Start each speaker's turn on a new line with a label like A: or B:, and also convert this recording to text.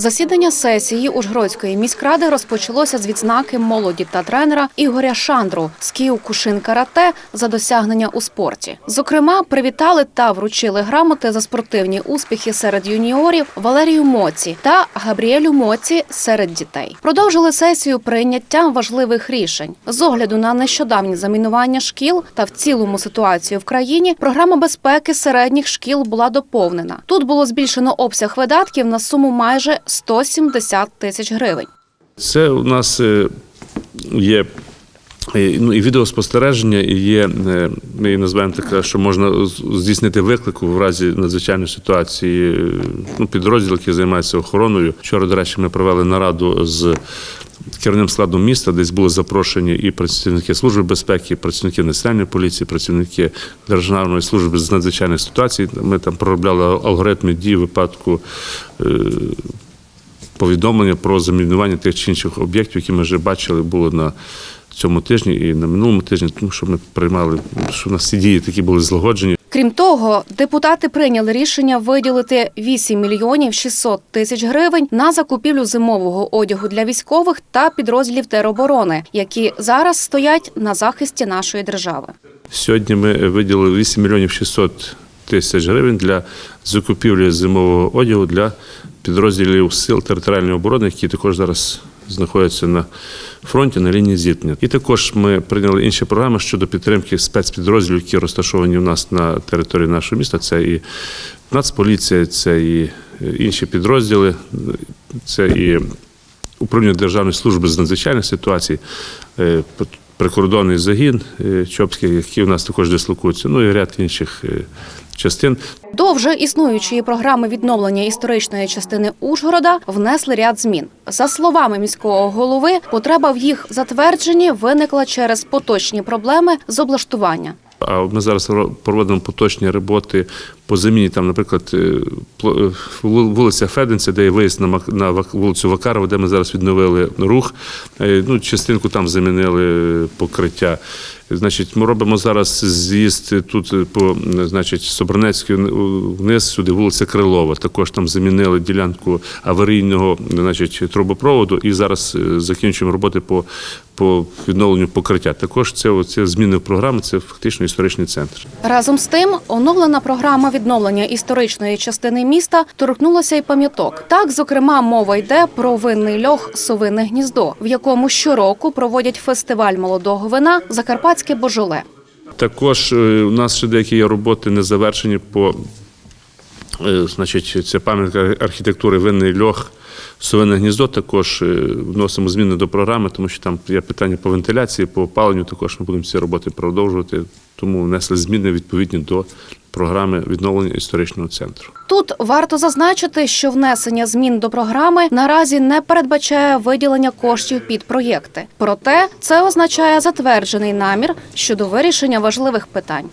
A: Засідання сесії Ужгородської міськради розпочалося з відзнаки молоді та тренера Ігоря Шандру з Київ-Кушин Карате за досягнення у спорті. Зокрема, привітали та вручили грамоти за спортивні успіхи серед юніорів Валерію Моці та Габріелю Моці серед дітей. Продовжили сесію прийняттям важливих рішень з огляду на нещодавні замінування шкіл та в цілому ситуацію в країні. Програма безпеки середніх шкіл була доповнена. Тут було збільшено обсяг видатків на суму майже 170 тисяч гривень.
B: Це у нас е, є е, ну, і відеоспостереження, і є, е, ми її називаємо таке, що можна здійснити виклику в разі надзвичайної ситуації. Ну, підрозділ, який займається охороною. Вчора, до речі, ми провели нараду з керівним складом міста, десь були запрошені і працівники служби безпеки, і працівники національної поліції, працівники Державної служби з надзвичайних ситуацій. Ми там проробляли алгоритми дій випадку повідомлення про замінування тих чи інших об'єктів, які ми вже бачили, було на цьому тижні і на минулому тижні, тому що ми приймали, що у нас ці дії такі були злагоджені.
A: Крім того, депутати прийняли рішення виділити 8 мільйонів 600 тисяч гривень на закупівлю зимового одягу для військових та підрозділів тероборони, які зараз стоять на захисті нашої держави.
B: Сьогодні ми виділили 8 мільйонів 600 тисяч гривень для закупівлі зимового одягу для підрозділів сил територіальної оборони, які також зараз знаходяться на фронті на лінії зіткнення. І також ми прийняли інші програми щодо підтримки спецпідрозділів, які розташовані у нас на території нашого міста. Це і Нацполіція, це і інші підрозділи, це і управління Державної служби з надзвичайних ситуацій, е, прикордонний загін е, Чопський, який у нас також дислокується, ну і ряд інших е, частин.
A: До вже існуючої програми відновлення історичної частини Ужгорода внесли ряд змін. За словами міського голови, потреба в їх затвердженні виникла через поточні проблеми з облаштування.
B: А ми зараз проводимо поточні роботи по заміні, там, наприклад, е, е, вул- вулиця Феденця, де є виїзд на Мак- на вулицю Вакарова, де ми зараз відновили рух. Е, Ну, частинку там замінили покриття. Значить, ми робимо зараз з'їзд тут по значить, Собранецькій вниз сюди, вулиця Крилова. Також там замінили ділянку аварійного значить, трубопроводу і зараз закінчуємо роботи по, по відновленню покриття. Також це, це зміни в програми, це фактично історичний центр.
A: Разом з тим, оновлена програма відновлення історичної частини міста торкнулася й пам'яток. Так, зокрема, мова йде про винний льох Совине гніздо, в якому щороку проводять фестиваль молодого вина Закарпатське Божоле.
B: Також е, у нас ще деякі роботи не завершені по е, значить, це пам'ятка архітектури винний льох. Совине гніздо також е, вносимо зміни до програми, тому що там є питання по вентиляції, по опаленню. Також ми будемо ці роботи продовжувати. Тому внесли зміни відповідні до програми відновлення історичного центру.
A: Тут варто зазначити, що внесення змін до програми наразі не передбачає виділення коштів під проєкти. Проте це означає затверджений намір щодо вирішення важливих питань.